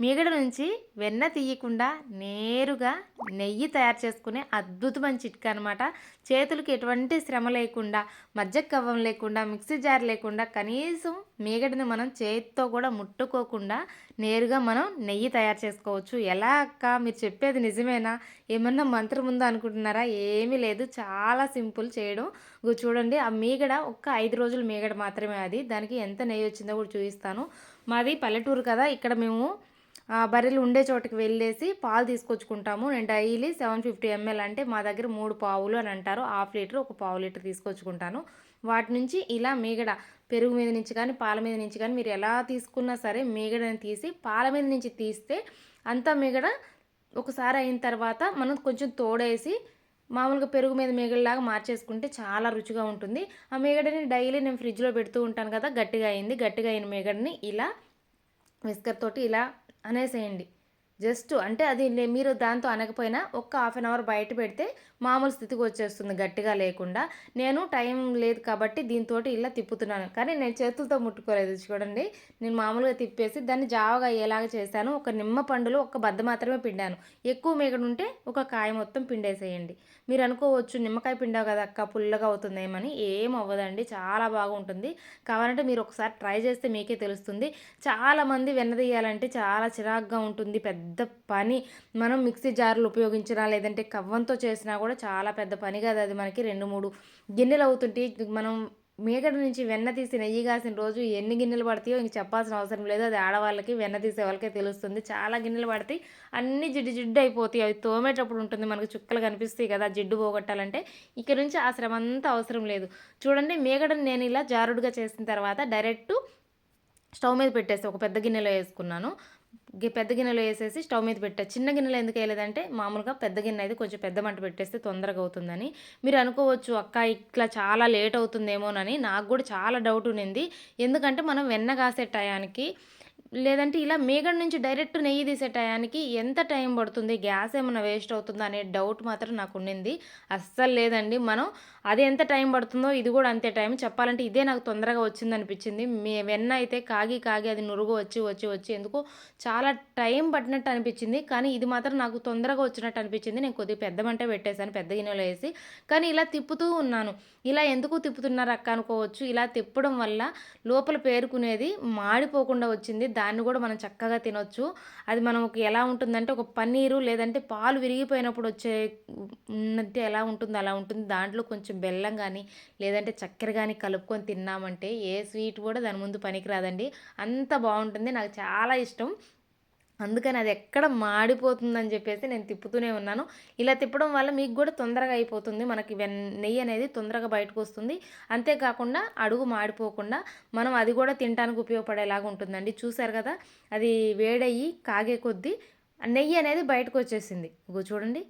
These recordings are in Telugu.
మీగడ నుంచి వెన్న తీయకుండా నేరుగా నెయ్యి తయారు చేసుకునే అద్భుతమైన చిట్కా అనమాట చేతులకు ఎటువంటి శ్రమ లేకుండా మధ్య కవ్వం లేకుండా మిక్సీ జార్ లేకుండా కనీసం మీగడని మనం చేతితో కూడా ముట్టుకోకుండా నేరుగా మనం నెయ్యి తయారు చేసుకోవచ్చు. ఎలా అక్క? మీరు చెప్పేది నిజమేనా? ఏమన్నా మంత్రం ఉందా అనుకుంటున్నారా? ఏమీ లేదు. చాలా సింపుల్ చేయడం. చూడండి ఆ మీగడ ఒక్క ఐదు రోజులు మీగడ మాత్రమే అది. దానికి ఎంత నెయ్యి వచ్చిందో కూడా చూపిస్తాను. మాది పల్లెటూరు కదా. ఇక్కడ మేము బర్రెలు ఉండే చోటకి వెళ్ళేసి పాలు తీసుకొచ్చుకుంటాము. నేను డైలీ సెవెన్ ఫిఫ్టీ ఎంఎల్ అంటే మా దగ్గర మూడు పావులు అని అంటారు. హాఫ్ లీటర్ ఒక పావు లీటర్ తీసుకొచ్చుకుంటాను. వాటి నుంచి ఇలా మీగడ పెరుగు మీద నుంచి కానీ పాల మీద నుంచి కానీ మీరు ఎలా తీసుకున్నా సరే మీగడని తీసి పాల మీద నుంచి తీస్తే అంతా మీగడ ఒకసారి అయిన తర్వాత మనం కొంచెం తోడేసి మామూలుగా పెరుగు మీద మీగడలాగా మార్చేసుకుంటే చాలా రుచిగా ఉంటుంది. ఆ మిగడని డైలీ నేను ఫ్రిడ్జ్లో పెడుతూ ఉంటాను కదా గట్టిగా అయింది. గట్టిగా అయిన మిగడని ఇలా విస్కర్ తోటి ఇలా అనేసేయండి. జస్ట్ అంటే అది మీరు దాంతో అనకపోయినా ఒక్క హాఫ్ అన్ అవర్ బయట పెడితే మామూలు స్థితికి వచ్చేస్తుంది గట్టిగా లేకుండా. నేను టైం లేదు కాబట్టి దీంతో ఇలా తిప్పుతున్నాను. కానీ నేను చేతులతో ముట్టుకోలేదు చూడండి. నేను మామూలుగా తిప్పేసి దాన్ని జావగా అయ్యేలాగా చేశాను. ఒక నిమ్మ పండులో ఒక బద్ద మాత్రమే పిండాను. ఎక్కువ మేగడు ఉంటే ఒక కాయ మొత్తం పిండేసేయండి. మీరు అనుకోవచ్చు నిమ్మకాయ పిండావు కదా అక్క పుల్లగా అవుతుందేమని. ఏం అవ్వదండి చాలా బాగుంటుంది. కావాలంటే మీరు ఒకసారి ట్రై చేస్తే మీకే తెలుస్తుంది. చాలామంది వెన్నదీయాలంటే చాలా చిరాగ్గా ఉంటుంది పెద్ద పెద్ద పని. మనం మిక్సీ జార్లు ఉపయోగించినా లేదంటే కవ్వంతో చేసినా కూడా చాలా పెద్ద పని కదా అది మనకి రెండు మూడు గిన్నెలు అవుతుంటే. మనం మేకడ నుంచి వెన్న తీసి నెయ్యి కాసిన రోజు ఎన్ని గిన్నెలు పడతాయో ఇంక చెప్పాల్సిన అవసరం లేదు. అది ఆడవాళ్ళకి వెన్న తీసే వాళ్ళకే తెలుస్తుంది. చాలా గిన్నెలు పడతాయి అన్ని జిడ్డు జిడ్డు అయిపోతాయి. అవి తోమేటప్పుడు ఉంటుంది. మనకు చుక్కలు కనిపిస్తాయి కదా జిడ్డు పోగొట్టాలంటే. ఇక్కడ నుంచి ఆ శ్రమ అంతా అవసరం లేదు. చూడండి మేగడని నేను ఇలా జారుడుగా చేసిన తర్వాత డైరెక్ట్ స్టవ్ మీద పెట్టేసి ఒక పెద్ద గిన్నెలో వేసుకున్నాను. పెద్ద గిన్నెలో వేసేసి స్టవ్ మీద పెట్టా. చిన్న గిన్నెలో ఎందుకు వేయలేదంటే మామూలుగా పెద్ద గిన్నె అయితే కొంచెం పెద్ద మంట పెట్టేస్తే తొందరగా అవుతుందని. మీరు అనుకోవచ్చు అక్క ఇట్లా చాలా లేట్ అవుతుందేమోనని నాకు కూడా చాలా డౌట్ ఉన్నింది ఎందుకంటే మనం వెన్న కాసే టయానికి లేదంటే ఇలా మేగడ నుంచి డైరెక్ట్ నెయ్యి తీసే టయానికి ఎంత టైం పడుతుంది? గ్యాస్ ఏమైనా వేస్ట్ అవుతుందా అనే డౌట్ మాత్రం నాకు ఉండింది. అస్సలు లేదండి. మనం అది ఎంత టైం పడుతుందో ఇది కూడా అంతే టైం. చెప్పాలంటే ఇదే నాకు తొందరగా వచ్చింది అనిపించింది. మీ వెన్న అయితే కాగి కాగి అది నురుగు వచ్చి వచ్చి వచ్చి ఎందుకు చాలా టైం పట్టినట్టు అనిపించింది. కానీ ఇది మాత్రం నాకు తొందరగా వచ్చినట్టు అనిపించింది. నేను కొద్దిగా పెద్ద మంట పెట్టేశాను పెద్ద గిన్నెలో వేసి. కానీ ఇలా తిప్పుతూ ఉన్నాను. ఇలా ఎందుకు తిప్పుతున్నారు అక్క అనుకోవచ్చు. ఇలా తిప్పడం వల్ల లోపల పేరుకునేది మాడిపోకుండా వచ్చింది. దాన్ని కూడా మనం చక్కగా తినొచ్చు. అది మనకు ఎలా ఉంటుందంటే ఒక పన్నీరు లేదంటే పాలు విరిగిపోయినప్పుడు వచ్చే ఉన్నట్టు ఎలా ఉంటుందో అలా ఉంటుంది. దాంట్లో కొంచెం బెల్లం కానీ లేదంటే చక్కెర కానీ కలుపుకొని తిన్నామంటే ఏ స్వీట్ కూడా దాని ముందు పనికిరాదండి. అంత బాగుంటుంది. నాకు చాలా ఇష్టం. అందుకని అది ఎక్కడ మాడిపోతుందని చెప్పేసి నేను తిప్పుతూనే ఉన్నాను. ఇలా తిప్పడం వల్ల మీకు కూడా తొందరగా అయిపోతుంది. మనకి వెన్ నెయ్యి అనేది తొందరగా బయటకు వస్తుంది. అంతేకాకుండా అడుగు మాడిపోకుండా మనం అది కూడా తినడానికి ఉపయోగపడేలాగా ఉంటుందండి. చూసారు కదా అది వేడయ్యి కాగే కొద్దీ నెయ్యి అనేది బయటకు వచ్చేసింది. ఇగో చూడండి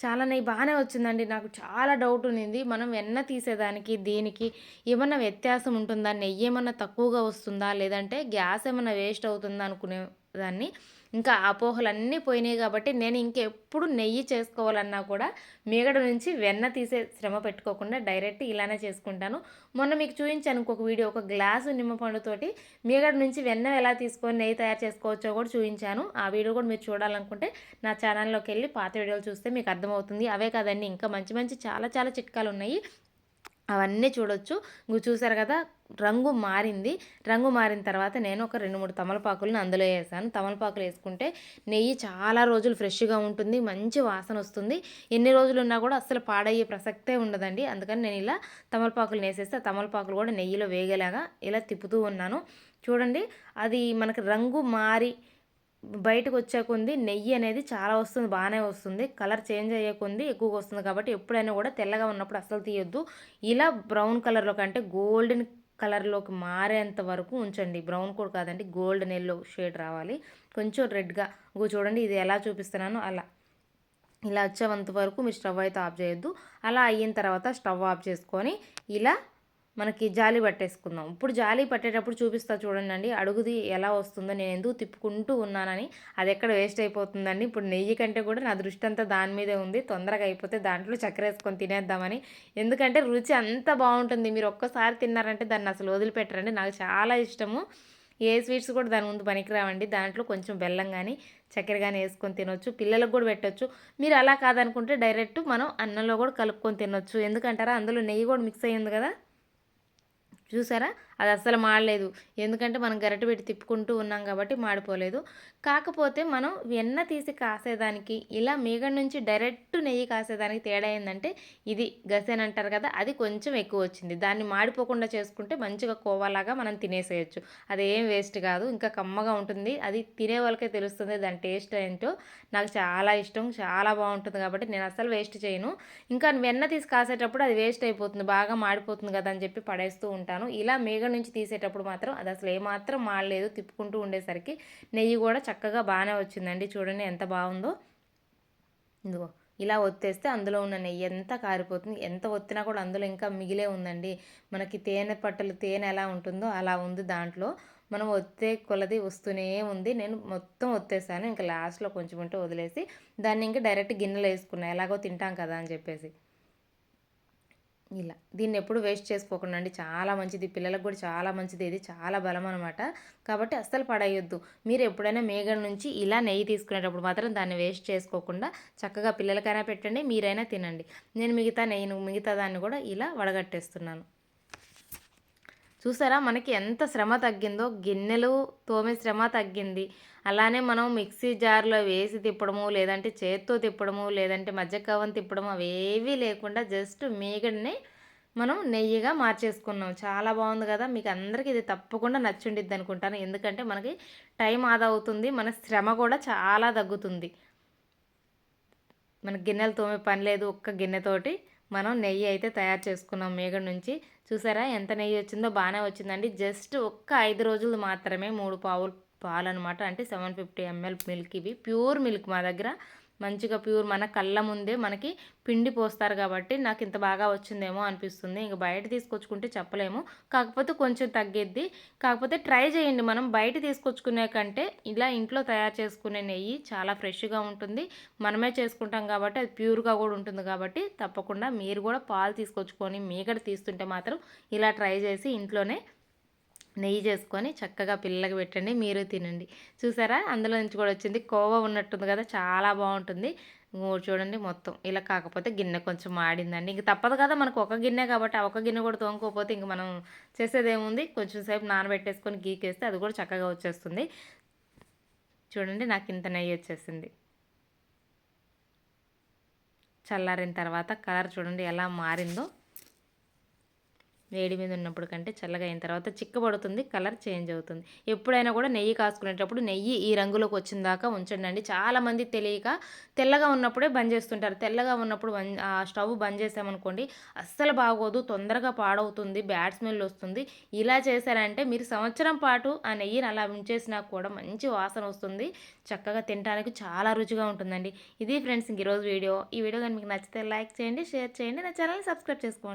చాలా నెయ్యి బాగానే వచ్చిందండి. నాకు చాలా డౌట్ ఉన్నింది. మనం వెన్న తీసేదానికి దీనికి ఏమన్నా వ్యత్యాసం ఉంటుందా? నెయ్యి ఏమన్నా తక్కువగా వస్తుందా? లేదంటే గ్యాస్ ఏమన్నా వేస్ట్ అవుతుందా అనుకునే దాన్ని. ఇంకా అపోహలన్నీ పోయినాయి కాబట్టి నేను ఇంకెప్పుడు నెయ్యి చేసుకోవాలన్నా కూడా మీగడ నుంచి వెన్న తీసే శ్రమ పెట్టుకోకుండా డైరెక్ట్ ఇలానే చేసుకుంటాను. మొన్న మీకు చూపించాను ఇంకొక వీడియో ఒక గ్లాసు నిమ్మపండుతోటి మీగడ నుంచి వెన్న ఎలా తీసుకొని నెయ్యి తయారు చేసుకోవచ్చో కూడా చూపించాను ఆ వీడియో కూడా మీరు చూడాలనుకుంటే నా ఛానల్లోకి వెళ్ళి పాత వీడియోలు చూస్తే మీకు అర్థమవుతుంది. అవే కాదండి ఇంకా మంచి మంచి చాలా చాలా చిట్కాలు ఉన్నాయి. అవన్నీ చూడొచ్చు. నువ్వు చూసారు కదా రంగు మారింది. రంగు మారిన తర్వాత నేను ఒక రెండు మూడు తమలపాకులను అందులో వేసాను. తమలపాకులు వేసుకుంటే నెయ్యి చాలా రోజులు ఫ్రెష్గా ఉంటుంది మంచి వాసన వస్తుంది. ఎన్ని రోజులు ఉన్నా కూడా అస్సలు పాడయ్యే ప్రసక్తే ఉండదండి. అందుకని నేను ఇలా తమలపాకులు వేసేస్తే తమలపాకులు కూడా నెయ్యిలో వేగేలాగా ఇలా తిప్పుతూ ఉన్నాను. చూడండి అది మనకి రంగు మారి బయటకు వచ్చేకొంది నెయ్యి అనేది చాలా వస్తుంది బాగానే వస్తుంది. కలర్ చేంజ్ అయ్యేకుంది ఎక్కువగా వస్తుంది కాబట్టి ఎప్పుడైనా కూడా తెల్లగా ఉన్నప్పుడు అసలు తీయొద్దు. ఇలా బ్రౌన్ కలర్లో కంటే గోల్డెన్ కలర్లోకి మారేంత వరకు ఉంచండి. బ్రౌన్ కూడా కాదండి గోల్డెన్ ఎల్లో షేడ్ రావాలి. కొంచెం రెడ్గా ఇంకో చూడండి ఇది ఎలా చూపిస్తున్నానో అలా. ఇలా వచ్చేంత వరకు మీరు స్టవ్ అయితే ఆఫ్ చేయొద్దు. అలా అయిన తర్వాత స్టవ్ ఆఫ్ చేసుకొని ఇలా మనకి జాలి పట్టేసుకుందాం. ఇప్పుడు జాలి పట్టేటప్పుడు చూపిస్తా చూడండి అడుగుది ఎలా వస్తుందో నేను ఎందుకు తిప్పుకుంటూ ఉన్నానని అది ఎక్కడ వేస్ట్ అయిపోతుందండి. ఇప్పుడు నెయ్యి కంటే కూడా నా దృష్టి అంతా దాని మీదే ఉంది. తొందరగా అయిపోతే దాంట్లో చక్కెర వేసుకొని తినేద్దామని. ఎందుకంటే రుచి అంత బాగుంటుంది. మీరు ఒక్కసారి తిన్నారంటే దాన్ని అసలు వదిలిపెట్టరండి. నాకు చాలా ఇష్టము. ఏ స్వీట్స్ కూడా దాని ముందు పనికిరావండి. దాంట్లో కొంచెం బెల్లం కానీ చక్కెర కానీ వేసుకొని తినొచ్చు. పిల్లలకు కూడా పెట్టొచ్చు. మీరు అలా కాదనుకుంటే డైరెక్ట్ మనం అన్నంలో కూడా కలుపుకొని తినొచ్చు. ఎందుకంటారా? అందులో నెయ్యి కూడా మిక్స్ అయ్యింది కదా? చూసారా? అది అస్సలు మాడలేదు. ఎందుకంటే మనం గరిట పెట్టి తిప్పుకుంటూ ఉన్నాం కాబట్టి మాడిపోలేదు. కాకపోతే మనం వెన్న తీసి కాసేదానికి ఇలా మీగడ నుంచి డైరెక్ట్ నెయ్యి కాసేదానికి తేడా ఏంటంటే ఇది గసెన్ అంటారు కదా అది కొంచెం ఎక్కువ వచ్చింది. దాన్ని మాడిపోకుండా చేసుకుంటే మంచిగా కోవాలాగా మనం తినేసేయచ్చు. అదేం వేస్ట్ కాదు ఇంకా కమ్మగా ఉంటుంది. అది తినే వాళ్ళకే తెలుస్తుంది దాని టేస్ట్ ఏంటో. నాకు చాలా ఇష్టం చాలా బాగుంటుంది కాబట్టి నేను అస్సలు వేస్ట్ చేయను. ఇంకా వెన్న తీసి కాసేటప్పుడు అది వేస్ట్ అయిపోతుంది బాగా మాడిపోతుంది కదా అని చెప్పి పడేస్తూ ఉంటాను. ఇలా మేగ నుంచి తీసేటప్పుడు మాత్రం అది అసలు ఏమాత్రం మాడలేదు. తిప్పుకుంటూ ఉండేసరికి నెయ్యి కూడా చక్కగా బాగానే వచ్చిందండి. చూడండి ఎంత బాగుందో. ఇదిగో ఇలా ఒత్తేస్తే అందులో ఉన్న నెయ్యి ఎంత కారిపోతుంది. ఎంత ఒత్తినా కూడా అందులో ఇంకా మిగిలే ఉందండి. మనకి తేనె పట్టలు తేనె ఎలా ఉంటుందో అలా ఉంది దాంట్లో. మనం ఒత్తే కొలది వస్తూనే ఉంది. నేను మొత్తం ఒత్తేసాను. ఇంకా లాస్ట్లో కొంచెం ఉంటే వదిలేసి దాన్ని ఇంకా డైరెక్ట్ గిన్నెలో వేసుకున్నాను ఎలాగో తింటాం కదా అని చెప్పేసి. ఇలా. దీన్ని ఎప్పుడు వేస్ట్ చేసుకోకుండా అండి. చాలా మంచిది. పిల్లలకు కూడా చాలా మంచిది. ఇది చాలా బలం అనమాట కాబట్టి అస్సలు పడేయొద్దు. మీరు ఎప్పుడైనా మేగడ నుంచి ఇలా నెయ్యి తీసుకునేటప్పుడు మాత్రం దాన్ని వేస్ట్ చేసుకోకుండా చక్కగా పిల్లలకైనా పెట్టండి. మీరైనా తినండి. నేను మిగతా నెయ్యి మిగతా దాన్ని కూడా ఇలా వడగట్టేస్తున్నాను. చూసారా? మనకి ఎంత శ్రమ తగ్గిందో గిన్నెలు తోమే శ్రమ తగ్గింది. అలానే మనం మిక్సీ జార్లో వేసి తిప్పడము లేదంటే చేత్తో తిప్పడము లేదంటే మధ్యకవం తిప్పడము అవేవీ లేకుండా జస్ట్ మీగడిని మనం నెయ్యిగా మార్చేసుకున్నాం. చాలా బాగుంది కదా? మీకు అందరికీ ఇది తప్పకుండా నచ్చుండిద్ది అనుకుంటాను. ఎందుకంటే మనకి టైం ఆదా అవుతుంది మన శ్రమ కూడా చాలా తగ్గుతుంది. మన గిన్నెలు తోమే పని లేదు ఒక్క గిన్నెతోటి మనం నెయ్యి అయితే తయారు చేసుకున్నాం మేగడ నుంచి. చూసారా ఎంత నెయ్యి వచ్చిందో? బాగానే వచ్చిందండి. జస్ట్ ఒక్క ఐదు రోజులు మాత్రమే మూడు పావులు పాలు అనమాట అంటే సెవెన్ ఫిఫ్టీ ఎంఎల్ మిల్క్ ఇవి. ప్యూర్ మిల్క్ మా దగ్గర. మంచిగా ప్యూర్ మన కళ్ళ ముందే మనకి పిండి పోస్తారు కాబట్టి నాకు ఇంత బాగా వచ్చిందేమో అనిపిస్తుంది. ఇంక బయట తీసుకొచ్చుకుంటే చెప్పలేము. కాకపోతే కొంచెం తగ్గిద్ది. కాకపోతే ట్రై చేయండి మనం బయట తీసుకొచ్చుకునే కంటే ఇలా ఇంట్లో తయారు చేసుకునే నెయ్యి చాలా ఫ్రెష్గా ఉంటుంది. మనమే చేసుకుంటాం కాబట్టి అది ప్యూర్గా కూడా ఉంటుంది కాబట్టి తప్పకుండా మీరు కూడా పాలు తీసుకొచ్చుకొని మీగడ తీస్తుంటే మాత్రం ఇలా ట్రై చేసి ఇంట్లోనే నెయ్యి చేసుకొని చక్కగా పిల్లలకి పెట్టండి మీరు తినండి. చూసారా? అందులో నుంచి కూడా వచ్చింది. కోవా ఉన్నట్టుంది కదా చాలా బాగుంటుంది. చూడండి మొత్తం. ఇలా కాకపోతే గిన్నె కొంచెం మాడిందండి. ఇంక తప్పదు కదా మనకు ఒక గిన్నె కాబట్టి ఆ ఒక గిన్నె కూడా తోముకోకపోతే ఇంక మనం చేసేది ఏముంది కొంచెం సేపు నానబెట్టేసుకొని గీకేస్తే అది కూడా చక్కగా వచ్చేస్తుంది. చూడండి నాకు ఇంత నెయ్యి వచ్చేసింది. చల్లారిన తర్వాత కలర్ చూడండి ఎలా మారిందో. వేడి మీద ఉన్నప్పుడు కంటే చల్లగా అయిన తర్వాత చిక్కబడుతుంది కలర్ చేంజ్ అవుతుంది. ఎప్పుడైనా కూడా నెయ్యి కాసుకునేటప్పుడు నెయ్యి ఈ రంగులోకి వచ్చిన దాకా ఉంచండి చాలామంది తెలియక తెల్లగా ఉన్నప్పుడే బంద్ చేస్తుంటారు. తెల్లగా ఉన్నప్పుడు ఆ స్టవ్ బంద్ చేసామనుకోండి అస్సలు బాగోదు తొందరగా పాడవుతుంది బ్యాడ్ స్మెల్ వస్తుంది. ఇలా చేశారంటే మీరు సంవత్సరం పాటు ఆ నెయ్యిని అలా ఉంచేసినా కూడా మంచి వాసన వస్తుంది. చక్కగా తినడానికి చాలా రుచిగా ఉంటుందండి. ఇది ఫ్రెండ్స్ ఈరోజు వీడియో. ఈ వీడియో కానీ మీకు నచ్చితే లైక్ చేయండి షేర్ చేయండి నా ఛానల్ని సబ్స్క్రైబ్ చేసుకోండి.